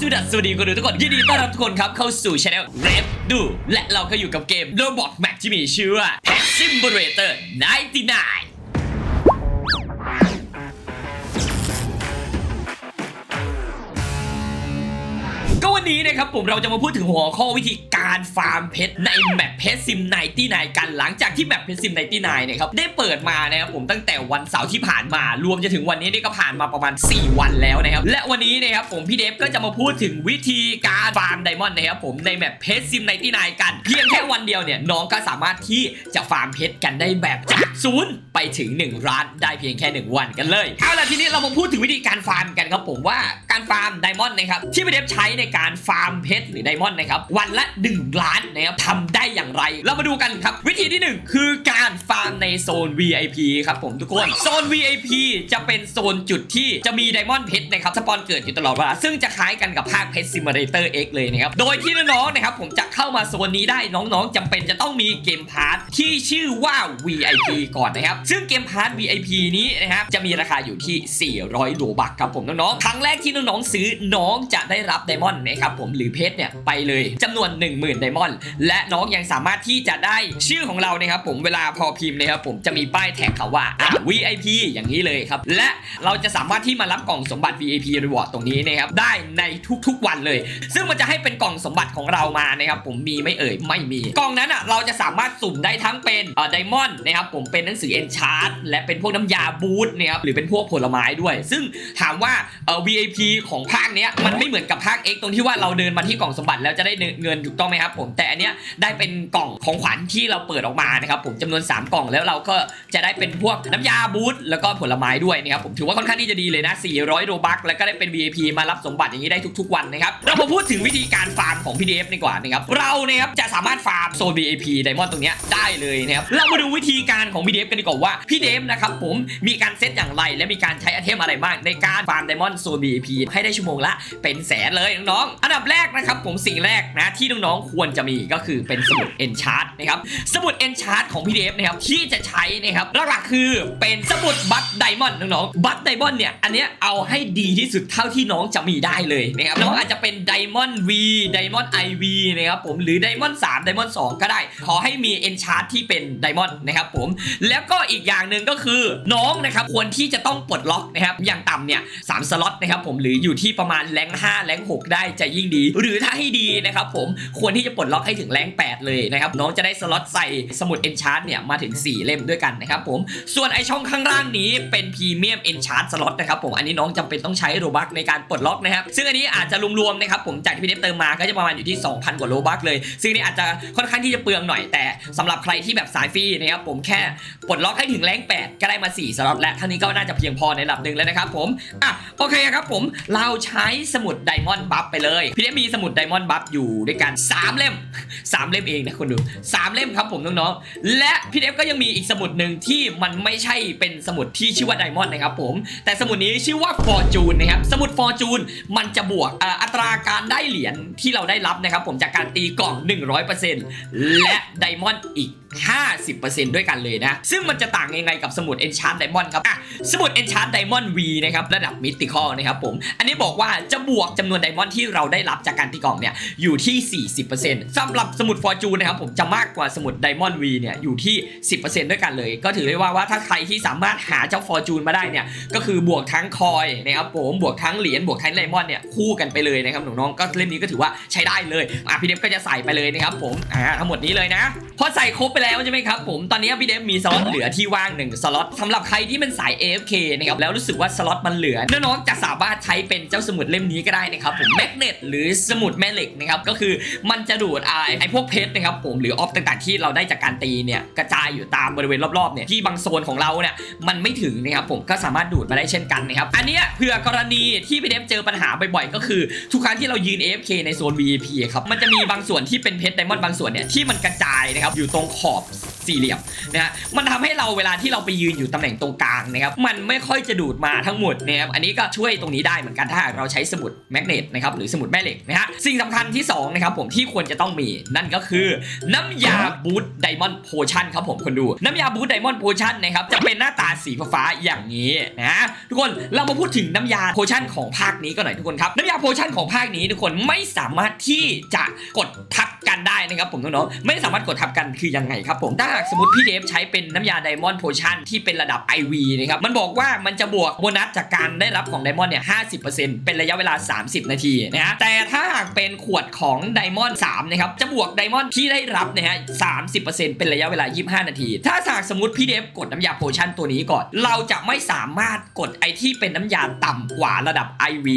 สวัสดีสวัสดีคนดูทุกคนยินดีต้อนรับทุกคนครับเข้าสู่ช anel เรฟดูและเราก็อยู่กับเกม Roblox Map ที่มีชื่อว่า Pet Simulator 99 นนี้นะครับผมเราจะมาพูดถึงหัวข้อวิธีการฟาร์มเพชรในแมปเพชรซิมไนตี้นกันหลังจากที่แมปเพชรซิมไนตี้นเนี่ยครับได้เปิดมานะครับผมตั้งแต่วันเสาร์ที่ผ่านมารวมจะถึงวันนี้นี่ก็ผ่านมาประมาณ 4 วันแล้วนะครับและวันนี้นะครับผมพี่เดฟก็จะมาพูดถึงวิธีการฟาร์มไดมอนด์นะครับผมในแมปเพชรซิมไนตี้นกัน เพียงแค่วันเดียวเนี่ยน้องก็สามารถที่จะฟาร์มเพชรกันได้แบบจากศูนย์ไปถึง1ล้านได้เพียงแค่ 1 วันกันเลยเอาล่ะทีนี้เรามาพูดถึงวิธีการฟาร์มกันครับผมว่าการฟาร์มไดมอนด์นะครับที่พี่เดฟใช้ในการฟาร์มเพชรหรือไดมอนด์นะครับวันละ 1 ล้านนะครับทำได้อย่างไร เรามาดูกันครับ วิธีที่ 1 คือการฟาร์มในโซน VIP ครับผมทุกคน โซน VIP จะเป็นโซนจุดที่จะมีไดมอนด์เพชรนะครับสปอนเกิดอยู่ตลอดเวลาซึ่งจะคล้ายกันกับภาคเพชรซิมูเลเตอร์ X เลยนะครับโดยที่น้องๆนะครับผมจะเข้ามาโซนนี้ได้น้องๆจำเป็นจะต้องมีเกมพาร์ทที่ชื่อว่า VIP ก่อนนะครับซึ่งเกมพาร์ท VIP นี้นะครับจะมีราคาอยู่ที่ 400โลบักครับผมน้องๆครั้งแรกที่น้องๆซื้อน้องจะได้รับไดมอนด์นะครับผมหรือเพชรเนี่ยไปเลยจำนวน 10,000ไดมอนด์และน้องยังสามารถที่จะได้ชื่อของเรานะครับผมเวลาพอพิมพ์นะครับผมจะมีป้ายแท็กเขาว่าอ่า VIP อย่างนี้เลยครับและเราจะสามารถที่มารับกล่องสมบัติ VIP Reward ตรงนี้นะครับได้ในทุกๆวันเลย ซึ่งมันจะให้เป็นกล่องสมบัติของเรามานะครับผมมีไม่เอ่ยไม่มี กล่องนั้นอะเราจะสามารถสุ่มได้ทั้งเป็นเอ่อไดมอนด์นะครับผมเป็นหนังสือ Enchant และเป็นพวกน้ำยาบูทนะครับหรือเป็นพวกผลไม้ด้วย ซึ่งถามว่าเอ่อ VIP ของภาคเนี้ยมันไม่เหมือนกับภาค X ตรงที่ว่าเราเดินมาที่กล่องสมบัติแล้วจะได้เงินถูกต้องไหมครับผมแต่อันเนี้ยได้เป็นกล่องของขวัญที่เราเปิดออกมานะครับผมจำนวน 3 กล่องแล้วเราก็จะได้เป็นพวกน้ำยาบูทแล้วก็ผลไม้ด้วยนะครับผมถือว่าค่อนข้างที่จะดีเลยนะ 400 โรบัคแล้วก็ได้เป็น VIP มารับสมบัติอย่างนี้ได้ทุก ๆ วันนะครับเรามาพูดถึงวิธีการฟาร์มของพี่เดฟดีกว่านะครับเราเนะครับจะสามารถฟาร์มโซน VIP ไดมอนด์ตรงเนี้ยได้เลยนะครับเรามาดูวิธีการของพี่เดฟกันดีกว่าว่าพี่เดฟนะครับผมมีการเซตอย่างไรและมีการใช้ไอเทมอะไรบ้างในการฟาร์มไดมอนด์โซน VIP ให้ได้ชั่วโมงละเป็นแสนเลยน้องอันดับแรกนะครับผมสิ่งแรกนะที่น้องๆควรจะมีก็คือเป็นสมุด Enchant นะครับสมุด Enchant ของพี่เดฟนะครับที่จะใช้นะครับหลักๆคือเป็นสมุดบัตไดมอนด์น้องๆบัตไดมอนด์เนี่ยอันเนี้ยเอาให้ดีที่สุดเท่าที่น้องจะมีได้เลยนะครับน้องอาจจะเป็นไดมอนด์ V ไดมอนด์ IV นะครับผมหรือไดมอนด์3ไดมอนด์2ก็ได้ ขอให้มี Enchant ที่เป็นไดมอนด์นะครับผมแล้วก็อีกอย่างหนึ่งก็คือน้องนะครับควรที่จะต้องปลดล็อกนะครับอย่างต่ำเนี่ยสามสล็อตนะครับผมหรืออยู่ที่ประมาณแรง5แรง6ได้จะยิ่งดี หรือถ้าให้ดีนะครับผมควรที่จะปลดล็อกให้ถึงแรง 8 เลยนะครับน้องจะได้สล็อตใส่สมุด Enchant เนี่ยมาถึง 4 เล่มด้วยกันนะครับผมส่วนไอช่องข้างล่างนี้เป็นพรีเมียม Enchant สล็อตนะครับผมอันนี้น้องจำเป็นต้องใช้โรบักในการปลดล็อกนะครับซึ่งอันนี้อาจจะรวมๆนะครับผมจากที่พี่เดฟเติมมาก็จะประมาณอยู่ที่ 2,000 กว่าโรบักเลย ซึ่งนนี้อาจจะค่อนข้างที่จะเปลืองหน่อยแต่สำหรับใครที่แบบสายฟรีนะครับผมแค่ปลดล็อกให้ถึงแรง 8 ก็ได้มา 4 สล็อตและเท่านี้ก็น่าจะเพียงพอในระดับหนึ่งแล้วนะครับผมอะโอเคครับผมเราใช้สมุดไดมอนด์บัฟไปเลยพี่เดฟมีสมุดไดมอนด์บัฟอยู่ด้วยกัน 3 เล่ม 3 เล่มเองนะคุณดู3เล่มครับผมน้องๆ และพี่เดฟก็ยังมีอีกสมุดหนึ่งที่มันไม่ใช่เป็นสมุดที่ชื่อว่าไดมอนด์นะครับผม แต่สมุดนี้ชื่อว่า Fortune นะครับ สมุด Fortune มันจะบวกอัตราการได้เหรียญที่เราได้รับนะครับผมจากการตีกล่อง 100%และไดมอนด์อีก 50%ด้วยกันเลยนะ ซึ่งมันจะต่างยังไงกับสมุด Enchant Diamond ครับอะสมุด Enchant Diamond V นะครับระดับ Mythical นะครับผม อันนี้บอกว่าจะบวกจำนวนไดมอนด์ที่เราได้รับจากการตีกล่องเนี่ยอยู่ที่ 40%สำหรับสมุด Fortune นะครับผมจะมากกว่าสมุด Diamond V เนี่ยอยู่ที่ 10%ด้วยกันเลย ก็ถือได้ว่าว่าถ้าใครที่สามารถหาเจ้า Fortune มาได้เนี่ยก็คือบวกทั้งคอยนะครับผมบวกทั้งเหรียญบวกทั้งไดมอนด์เนี่ยคู่กันไปเลยนะครับน้องๆก็เล่มนี้ก็ถือว่าใช้ได้เลยอะพี่เดฟก็จะใส่ไปเลยนะครับผมอ่าทั้งหมดนี้เลยนะพอใส่ครบไปแล้วใช่ไหมครับผมตอนนี้พี่เดฟมีสล็อตเหลือที่ว่าง1สล็อตสำหรับใครที่เป็นสาย AFK นะครับแล้วรู้สึกว่าสล็อตมันเหลือน้องๆจะสามารถใช้เป็นเจ้าสมุดเล่มนี้ก็ได้นะครับผมแมกเนตหรือสมุดแม่เหล็กนะครับก็คือมันจะดูดไอ้ไอ้พวกเพชรนะครับผมหรือออฟต่างๆที่เราได้จากการตีเนี่ยกระจายอยู่ตามบริเวณรอบๆเนี่ยที่บางโซนของเราเนี่ยมันไม่ถึงนะครับผมก็สามารถดูดมาได้เช่นกันนะครับอันนี้เผื่อกรณีที่พี่เดฟเจอปัญหาบ่อยๆก็คือทุกครั้งที่เรายืน AFK ในโซน VIP ครับมันจะมีบางส่วนที่เป็นเพชรไดมอนด์บางส่วนเนี่ยที่มันกระจายนะครับอยู่ตรงขอบ สี่เหลี่ยมนะฮะมันทำให้เราเวลาที่เราไปยืนอยู่ตำแหน่งตรงกลางนะครับมันไม่ค่อยจะดูดมาทั้งหมดนะครับอันนี้ก็ช่วยตรงนี้ได้เหมือนกันถ้าหากเราใช้สมุดแมกเนตนะครับหรือสมุดแม่เหล็กนะฮะสิ่งสำคัญที่สองนะครับผมที่ควรจะต้องมีนั่นก็คือน้ำยาบูทไดมอนด์โพชั่นครับผมคนดูน้ำยาบูทไดมอนด์โพชั่นนะครับจะเป็นหน้าตาสีฟ้าอย่างนี้นะทุกคนเรามาพูดถึงน้ำยาโพชั่นของภาคนี้กันหน่อยทุกคนครับน้ำยาโพชั่นของภาคนี้ทุกคนไม่สามารถที่จะกดทับกันได้นะครับผมน้องๆไม่สามารถกดทับกันคือยังไงครับผมถ้าากสมมติพี่เดฟใช้เป็นน้ำยาไดมอนด์โพชั่นที่เป็นระดับ IV นะครับ มันบอกว่ามันจะบวกโบนัสจากการได้รับของไดมอนด์เนี่ย 50%เป็นระยะเวลา 30 นาทีนะฮะ แต่ถ้าหากเป็นขวดของไดมอนด์3นะครับ จะบวกไดมอนด์ที่ได้รับนะฮะ 30%เป็นระยะเวลา 25 นาที ถ้าหากสมมติพี่เดฟกดน้ำยาโพชั่นตัวนี้ก่อน เราจะไม่สามารถกดไอที่เป็นน้ำยาต่ำกว่าระดับ IV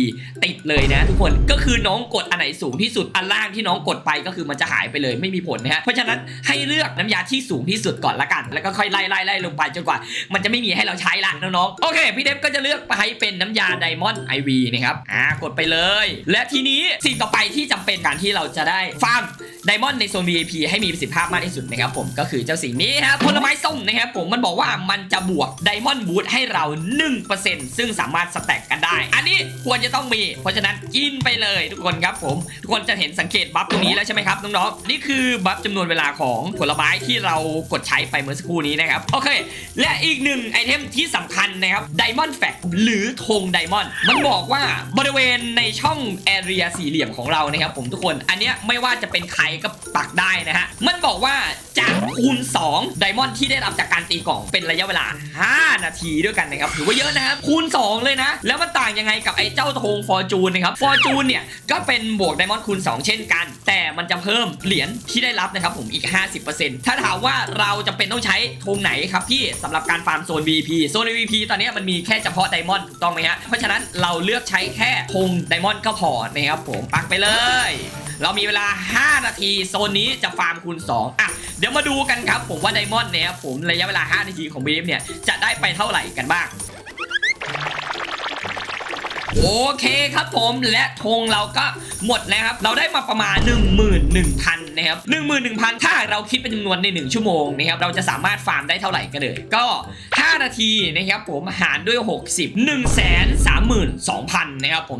ติดเลยนะทุกคน ก็คือน้องกดอันไหนสูงที่สุด อันล่างที่น้องกดไปก็คือมันจะหายไปเลยไม่มีผลนะฮะ เพราะฉะนั้นให้เลือกน้ำยาที่สูงที่สุดก่อนละกัน แล้วก็ค่อยไล่ไล่ไล่ลงไปจนกว่า มันจะไม่มีให้เราใช้ละน้องๆโอเค พี่เดฟก็จะเลือกไปเป็นน้ำยาไดมอนด์ไอวีนะครับอ่ากดไปเลย และทีนี้สิ่งต่อไปที่จำเป็นการที่เราจะได้ฟาร์ม ไดมอนด์ในโซน VIP ให้มีประสิทธิภาพมากที่สุดนะครับผมก็คือเจ้าสิ่งนี้ครับผลไม้ส้มนะครับผมมันบอกว่ามันจะบวกไดมอนด์บูทให้เรา 1%ซึ่งสามารถสแต็กกันได้ อันนี้ควรจะต้องมี เพราะฉะนั้นกินไปเลยทุกคนครับผม ทุกคนจะเห็นสังเกตบัฟตรงนี้แล้วใช่ไหมครับน้องๆนี่คือบัฟจำนวนเวลาของผลไม้ที่เรากดใช้ไปเมื่อสักครู่นี้นะครับโอเค และอีกหนึ่งไอเทมที่สำคัญนะครับไดมอนด์แฟกหรือธงไดมอนด์มันบอกว่าบริเวณในช่องแอเรียสี่เหลี่ยมของเรานะครับผมทุกคนอันนี้ไม่ว่าจะเป็นใครก็ปักได้นะฮะ มันบอกว่าจากคูณ2ไดมอนด์ที่ได้รับจากการตีกล่องเป็นระยะเวลา 5 นาทีด้วยกันนะครับถือว่าเยอะนะครับคูณ 2 เลยนะ แล้วมันต่างยังไงกับไอ้เจ้าธงฟอร์จูนนะครับฟอร์จูนเนี่ยก็เป็นบวกไดมอนด์คูณ 2 เช่นกัน แต่มันจะเพิ่มเหรียญที่ได้รับนะครับผมอีก 50%ถ้าถามว่าเราจะเป็นต้องใช้ธงไหนครับพี่สำหรับการฟาร์มโซน VP โซน VP ตอนนี้มันมีแค่เฉพาะไดมอนด์ถูกต้องไหมฮะเพราะฉะนั้นเราเลือกใช้แค่ธงไดมอนด์ก็พอนะครับผมปักไปเลย เรามีเวลา 5 นาทีโซนนี้จะฟาร์มคูณ2อะเดี๋ยวมาดูกันครับผมว่าไดมอนด์เนี่ยผมระยะเวลา 5 นาทีของบีฟเนี่ยจะได้ไปเท่าไหร่กันบ้าง โอเคครับผมและธงเราก็หมดนะครับ เราได้มาประมาณ 11,000นะครับ11,000 ถ้าหาเราคิดเป็นจำนวนใน 1 ชั่วโมงนะครับเราจะสามารถฟาร์มได้เท่าไหร่กันเลยก็ 5 นาทีนะครับผมหารด้วย 60 132,000นะครับผม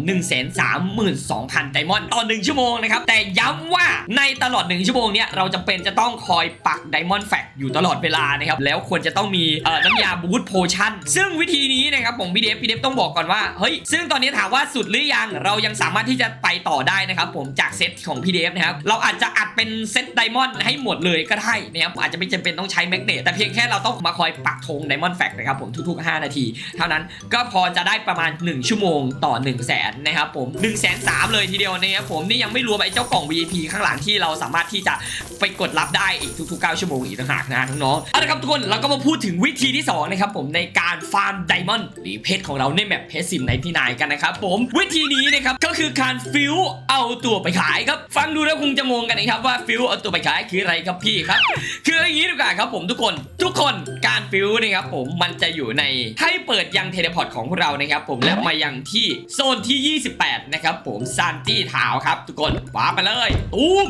132,000ไดมอนด์ต่อ 1 ชั่วโมงนะครับ แต่ย้ำว่าในตลอด 1 ชั่วโมงเนี้ยเราจะเป็นจะต้องคอยปักไดมอนด์แฟกอยู่ตลอดเวลานะครับ แล้วควรจะต้องมีน้ำยาบูทโพชั่นซึ่งวิธีนี้นะครับผมพี่เดฟพี่เดฟต้องบอกก่อนว่าเฮ้ยซึ่งตอนนี้ถามว่าสุดหรือยังเรายังสามารถที่จะไปต่อได้นะครับผมจากเซตของพี่เดฟนะครับเราอาจจะอัดเป็นเซตไดมอนด์ให้หมดเลยก็ได้นะครับอาจจะไม่จำเป็นต้องใช้แมกเนตแต่เพียงแค่เราต้องมาคอยปักธงไดมอนด์แฟกนะครับผมทุกๆ 5 นาที เท่านั้นก็พอจะได้ประมาณ 1 ชั่วโมงต่อ 1 0 0 0 0แสนนะครับผม1นึ่งแสนสามเลยทีเดียวนะครับผมนี่ยังไม่รวมไอ้เจ้ากล่อง VIP ข้างหลังที่เราสามารถที่จะไปกดรับได้อีกทุกๆ 9 ชั่วโมงอีกต่างหากนะน้องๆเอาละครับทุกคนเราก็มาพูดถึงวิธีที่2นะครับผมในการฟาร์มไดมอนด์หรือเพชรของเราในแมปเพชรซิมในที่นายกันนะครับผมวิธีนี้นะครับก็คือการฟิวเอาตัวไปขายครับฟังดูแล้วคงจะงงกันนะครับว่าฟิวเอาตัวไปขายคืออะไรครับพี่ครับคืออย่างนี้ดีกว่าครับผมทุกคนทุกคนการฟิวนะครับผมมันจะอยู่ในให้เปิดยังเทเลพอร์ตของพวกเรานะครับผมและมายังที่โซนที่ 28 นะครับผมซานตี้ทาวครับทุกคนว้าไปเลยตูม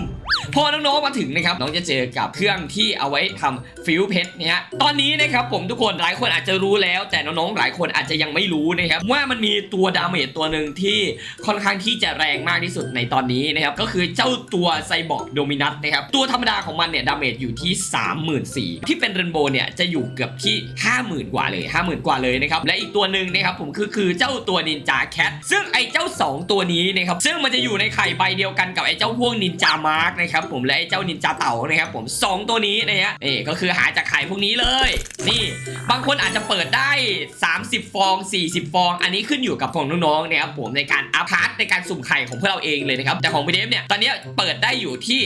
พอน้องๆมาถึงนะครับน้องจะเจอกับเครื่องที่เอาไว้ทำฟิวเพชรเนี่ยตอนนี้นะครับผมทุกคนหลายคนอาจจะรู้แล้ว แต่น้องๆหลายคนอาจจะยังไม่รู้นะครับว่ามันมีตัวดาเมจตัวหนึ่งที่ค่อนข้างที่จะแรงมากที่สุดในตอนนี้นะครับก็คือเจ้าตัวไซบอร์กโดมินัสนะครับตัวธรรมดาของมันเนี่ยดาเมจอยู่ที่ 34,000ที่เป็นเรนโบว์เนี่ยจะอยู่เกือบที่ 50,000 กว่าเลย 50,000 กว่าเลยนะครับและอีกตัวหนึ่งนะครับผมคือคือเจ้าตัวนินจาแคทซึ่งไอ้เจ้า 2 ตัวนี้นะครับซึ่งมันจะอยู่ในไข่ใบเดียวกันกับไอ้เจ้าพวกนินจามาร์กนะครับผมและไอ้เจ้านินจาเต่านะครับผมสองตัวนี้นะฮะนี่ก็คือหาจากไข่พวกนี้เลย นี่บางคนอาจจะเปิดได้ 30 ฟอง 40 ฟอง อันนี้ขึ้นอยู่กับของน้องๆนะครับผมในการอัพพาร์ตในการสุ่มไข่ของพวกเราเองเลยนะครับแต่ของพีเดฟเนี่ยตอนนี้เปิดได้อยู่ที่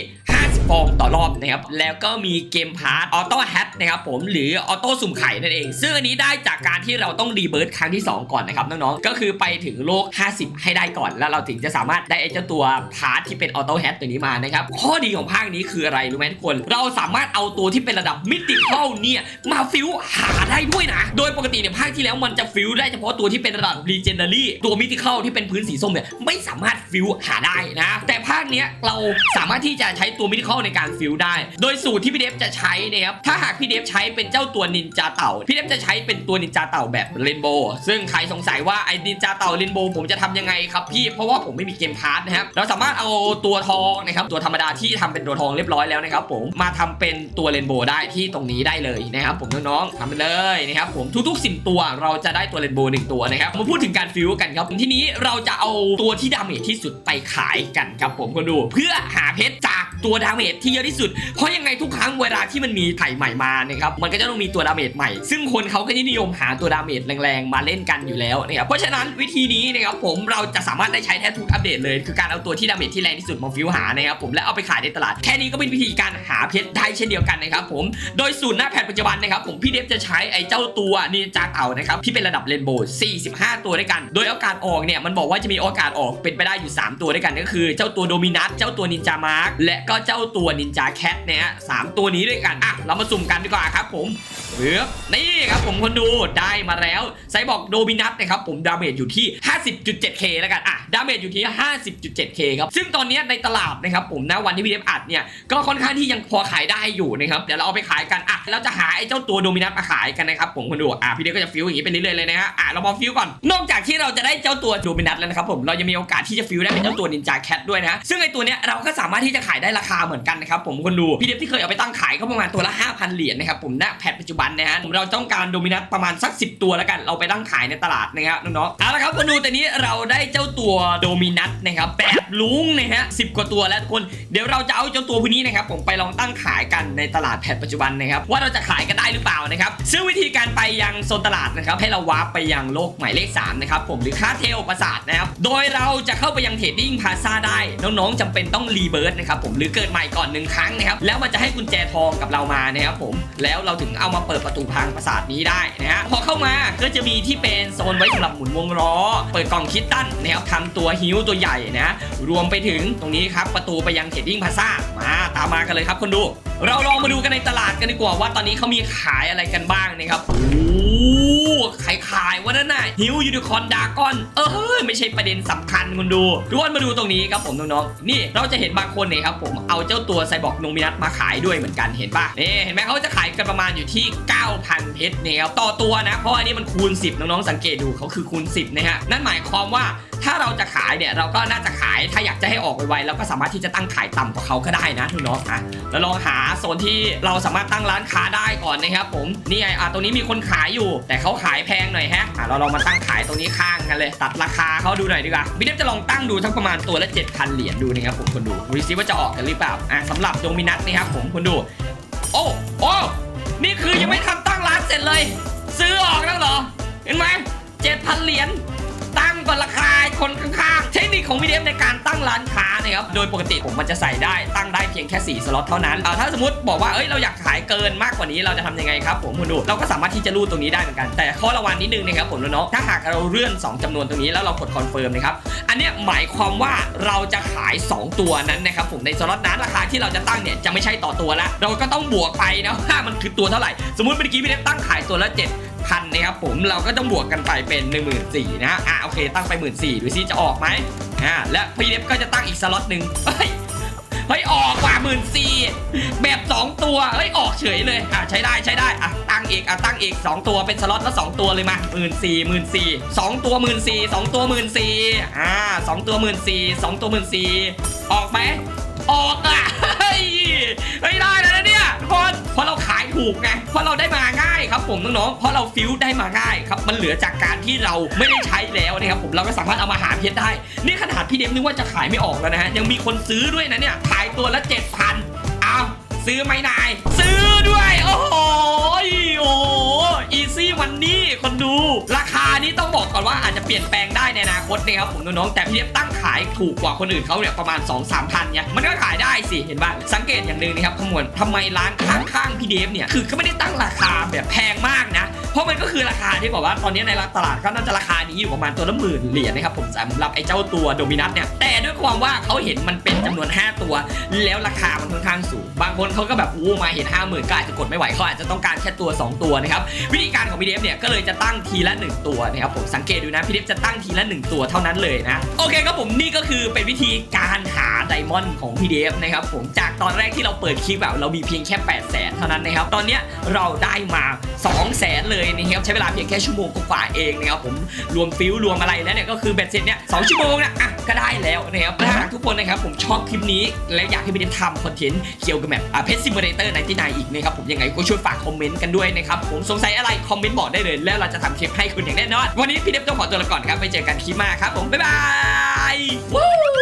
ฟองต่อรอบนะครับ แล้วก็มีเกมพาร์ตออโต้แฮทนะครับผมหรือออโต้สุ่มไข่นั่นเอง ซึ่งอันนี้ได้จากการที่เราต้องรีเบิร์ตครั้งที่ 2 ก่อนนะครับน้องๆ ก็คือไปถึงโลก 50 ให้ได้ก่อน แล้วเราถึงจะสามารถได้ไอ้เจ้าตัวพาร์ทที่เป็นออโต้แฮทตัวนี้มานะครับ ข้ออดีของภาคนี้คืออะไรรู้ไหมทุกคน เราสามารถเอาตัวที่เป็นระดับมิติเข้าเนี่ยมาฟิวหาได้ด้วยนะ โดยปกติเนี่ยภาคที่แล้วมันจะฟิวได้เฉพาะตัวที่เป็นระดับ Legendary ตัวมิติเข้าที่เป็นพื้นสีส้มเนี่ยไม่สามารถฟิวหาได้นะ แต่ภาคเนี้ยเราสามารถที่จะใช้ตัวมิติเข้าในการฟิวได้ โดยสูตรที่พี่เดฟจะใช้เนะครับถ้าหากพี่เดฟใช้เป็นเจ้าตัวนินจาเต่าพี่เดฟจะใช้เป็นตัวนินจาเต่าแบบเรนโบว์ซึ่งใครสงสัยว่าไอ้นินจาเต่าเรนโบว์ผมจะทำยังไงครับพี่เพราะว่าผมไม่มีเกมพาร์ทนะครับเราสามารถเอาตัวทองนะครับตัวธรรมดาทที่ทำเป็นตัวทองเรียบร้อยแล้วนะครับผมมาทำเป็นตัวเรนโบว์ได้ที่ตรงนี้ได้เลยนะครับผมน้องๆทำไปเลยนะครับผมทุกๆสิตัวเราจะได้ตัวเรนโบว์หนึ่งตัวนะครับมาพูดถึงการฟิวกันครับทีนี้เราจะเอาตัวที่ดาเมจที่สุดไปขายกันครับผมคนดู เพื่อหาเพชรจาก ตัวดาเมจที่เยอะที่สุด เพราะยังไงทุกครั้งเวลาที่มันมีไถ่ใหม่มานะครับมันก็จะต้องมีตัวดาเมจใหม่ ซึ่งคนเขาก็จะนิยมหาตัวดาเมจแรงๆมาเล่นกันอยู่แล้วนะครับเพราะฉะนั้นวิธีนี้นะครับผมเราจะสามารถได้ใช้แทบทุกอัปเดตเลย คือการเอาตัวที่ดาเมจที่แรงที่สุดมาฟิวหานะครับผมและเอาไปขายในตลาดแค่นี้ก็เป็นวิธีการหาเพชรได้เช่นเดียวกันนะครับผมโดยสูตรหน้าแผ่นปัจจุบันนะครับผมพี่เดฟจะใช้ไอ้เจ้าตัวนินจาเต่านะครับที่เป็นระดับเรนโบว์45 ตัวด้วยกัน โดยโอกาสออกเนี่ยมันบอกว่าจะมีโอกาสออกเป็นไปได้อยู่ 3 ตัวด้วยกันก็คือ เจ้าตัวโดมินัสเจ้าตัวนินจามาร์กและก็็เจ้าตัวนินจาแคทเนี่ยสามตัวนี้ด้วยกันอะเรามาสุ่มกันดีกว่าครับผม เลือนี่ครับผมคนดูได้มาแล้วไซบอกโดมินัสนะครับผมดาเมจอยู่ที่ 50.7k แล้วกันอะดาเมจอยู่ที่ 50.7k ครับซึ่งตอนนี้ในตลาดนะครับผมนะวันที่พี่เดฟอัดเนี่ยก็ค่อนข้างที่ยังพอขายได้อยู่นะครับเดี๋ยวเราเอาไปขายกันอะเราจะหาไอ้เจ้าตัวโดมินัสมาขายกันนะครับผมคนดูอะพี่เดฟก็จะฟิวอย่างนี้ไปเรื่อยๆเลยนะฮะอะเรามาฟิวก่อน นอกจากที่เราจะได้เจ้าตัวโดมินัสแล้วนะครับผมเรายังมีโอกาสที่จะฟิวได้เป็นเจ้าตัวนินจาแคทด้วยนะฮะซึ่งไอ้ตัวเนี้ยเราก็สามารถที่จะขายได้ราคาเหมือนกันนะครับผมคนดูพี่เดฟที่เคยเอาไปตั้งขายก็ประมาณตัวละ5,000เหรียญนะครับผมณแพทปัจจุบันนะฮะเราต้องการโดมินัสประมาณสัก 10 ตัวแล้วกัน เราไปตั้งขายในตลาดนะครับน้องๆเอาละครับคนดูแต่นี้เราได้เจ้าตัวโดมินัสนะครับแบบลุงนะฮะสิกว่าตัวแล้วทุกคนเดี๋ยวเราจะเอาเจ้าตัวพวกนี้นะครับผมไปลองตั้งขายกันในตลาดแพทปัจจุบันนะครับว่าเราจะขายกันได้หรือเปล่านะครับซึ่งวิธีการไปยังโซนตลาดนะครับให้เราวาร์ปไปยังโลกหมายเลข3นะครับผมหรือค่าเทลประสาทนะครับโดยเราจะเข้าไปยังเทรดดิ้งพาซาได้น้องๆจำเป็นต้องรีเบิร์ดนะครับผมหรือเกิดใหม่ก่อนหนึ่งครั้งนะครับแล้วมันจะให้กุญแจทองกับเรามานะครับผมแล้วเราถึงเอามาเปิดประตูพังปราสาทนี้ได้นะฮะพอเข้ามาก็จะมีที่เป็นโซนไว้สำหรับหมุนวงล้อ เปิดกล่องคิดตันนะครับทำตัวฮิวตัวใหญ่นะรวมไปถึงตรงนี้ครับประตูไปยังเทดดิ้งพาซ่ามาตามมากันเลยครับคนดู เราลองมาดูกันในตลาดกันดีกว่าว่าตอนนี้เขามีขายอะไรกันบ้างนะครับ ขายขายวะนั่นน่ะฮิวยูนิคอนดากอน เออไม่ใช่ประเด็นสำคัญคุณดูทุกคนมาดูตรงนี้ครับผมน้องๆนี่เราจะเห็นบางคนเนี่ยครับผมเอาเจ้าตัวไซบอร์กโนมินัสมาขายด้วยเหมือนกันเห็นป่ะนี่เห็นไหมเขาจะขายกันประมาณอยู่ที่ 9,000 เพชรเนี่ยครับต่อตัวนะ เพราะอันนี้มันคูณ 10 น้องๆสังเกตดูเขาคือคูณ 10นะฮะนั่นหมายความว่าถ้าเราจะขายเนี่ยเราก็น่าจะขายถ้าอยากจะให้ออกไวๆเราก็สามารถที่จะตั้งขายต่ำกว่าเขาก็ได้นะทุกน้องอะแล้วลองหาโซนที่เราสามารถตั้งร้านค้าได้ก่อนนะครับผมนี่ไงอะตรงนี้มีคนขายอยู่ แต่เขาขายแพงหน่อยแฮะอะเราลองมาตั้งขายตรงนี้ข้างกันเลย ตัดราคาเขาดูหน่อยดีกว่าพี่เดฟจะลองตั้งดูทั้งประมาณตัวละ7,000เหรียญดูนะครับผมคนดูดูซิว่าจะออกกันหรือเปล่าอะสำหรับโดมินัสนี่ครับผมคนดู โอ้โอ้นี่คือยังไม่ทันตั้งร้านเสร็จเลย ซื้อออกแล้วเหรอ เห็นไหมเจ็ดพันเหรียญ ก่อนราคาคนข้างๆ เทคนิคของพี่เดฟในการตั้งร้านค้านะครับ โดยปกติผมมันจะใส่ได้ตั้งได้เพียงแค่ 4 สล็อตเท่านั้น ถ้าสมมติบอกว่า เอ้ย เราอยากขายเกินมากกว่านี้ เราจะทำยังไงครับผมคุณดู เราก็สามารถที่จะรูดตรงนี้ได้เหมือนกัน แต่ข้อระวังนิดนึงนะครับผมน้องถ้าหากเราเลื่อน 2จำนวนตรงนี้แล้วเรากดคอนเฟิร์มนะครับ อันเนี้ยหมายความว่าเราจะขาย 2 ตัวนั้นนะครับผม ในสล็อตนั้นราคาที่เราจะตั้งเนี่ยจะไม่ใช่ต่อตัวละ เราก็ต้องบวกไปนะว่ามันคือตัวเท่าไหร่ สมมติเมื่อกี้พี่เดฟตั้งขายตัวละ7 พันนะครับผมเราก็ต้องบวกกันไปเป็น1 4 0 0 0นะอะโอเค ตั้งไป1 4 0 0 0ดูซิจะออกไหมอ่าและพี่เดฟก็จะตั้งอีกสล็อตหนึ่งเฮ้ยเฮ้ยออกกว่าหมื่นสี่แบบ2 ตัวเฮ้ยออกเฉยเลยอะใช้ได้ใช้ได้อะตั้งอีกอะตั้งอีก 2 ตัวเป็นสล็อตละ2ตัวเลยมาหมื่นสี่หมื่นสี่สองตัวหมื่นสี่สองตัวหมื่นสี่อ่าสองตัวหมื่นสี่สองตัวหมื่นสี่ออกไหมออกอะเฮ้ยได้แล้วนะเนี่ย ทุกคนเพราะเราขายถูกไงเพราะเราได้มาง่ายครับผมน้องๆเพราะเราฟิวได้มาง่ายครับมันเหลือจากการที่เราไม่ได้ใช้แล้วนะครับผมเราก็สามารถเอามาหาเพชรได้ นี่ขนาดพี่เดฟนึกว่าจะขายไม่ออกแล้วนะฮะยังมีคนซื้อด้วยนะเนี่ยขายตัวละ7,000เอาซื้อไหมนาย ซื้อด้วย โอ้โหโอ้อีซี่วันนี้คนดูราคา นี้ต้องบอกก่อนว่าอาจจะเปลี่ยนแปลงได้ในอนาคตนะครับผมน้องๆแต่พี่เดฟตั้งขายถูกกว่าคนอื่นเขาเนี่ยประมาณ 2 3พันเนี่ยมันก็ขายได้สิเห็นป่ะสังเกตอย่างหนึ่งนะครับขมวนทำไมร้านข้างๆพี่เดฟเนี่ยคือเขาไม่ได้ตั้งราคาแบบแพงมากนะ เพราะมันก็คือราคาที่บอกว่าตอนนี้ในตลาดก็น่าจะราคานี้อยู่ประมาณตัวละหมื่นเหรียญนะครับผมสำหรับไอ้เจ้าตัวโดมินัสเนี่ยแต่ด้วยความว่าเขาเห็นมันเป็นจำนวน 5 ตัว แล้วราคามันค่อนข้างสูง บางคนเขาก็แบบอู้มาเห็น 5 0,000ก็อาจจะกดไม่ไหวเขาอาจจะต้องการแค่ตัว 2 ตัวนะครับวิธีการของ PDF เนี่ยก็เลยจะตั้งทีละ 1 ตัวนะครับผมสังเกตดูนะ PDF จะตั้งทีละ 1 ตัวเท่านั้นเลยนะโอเคครับผมนี่ก็คือเป็นวิธีการหาไดมอนด์ของ PDF นะครับผมจากตอนแรกที่เราเปิดคลิปแบบเรามีเพียงแค่8 0 0แสนเท่านั้นนะครับตอนนี้เราได้มา2 0 0แสนเลยนะครับใช้เวลาเพียงแค่ชั่วโมงกว่าๆเองนะครับผมรวมฟิลรวมอะไรแล้วเนี่ยก็คือเบ็ดเสร็จเนี่ยสชั่วโมงนะอะก็ได้แล้วนะครับและหากทุกคนนะครับผมชอบคลิปนี้และอยากให้พี่เดทำคอนเทนต์เกี่ยวกับแบบเพชรซิมูเลเตอร์ในที่นอีกนะครับผมยังไงก็ช่วยฝากคอมเมนต์กันด้วยนะครับผมสงสัยอะไรคอมเมนต์บอกได้เลย แล้วเราจะทำคลิปให้คุณอย่างแน่นอนวันนี้พี่เดฟต้องขอตัวลาก่อนครับไปเจอกันคลิปหน้าครับผมบ๊ายบายวู้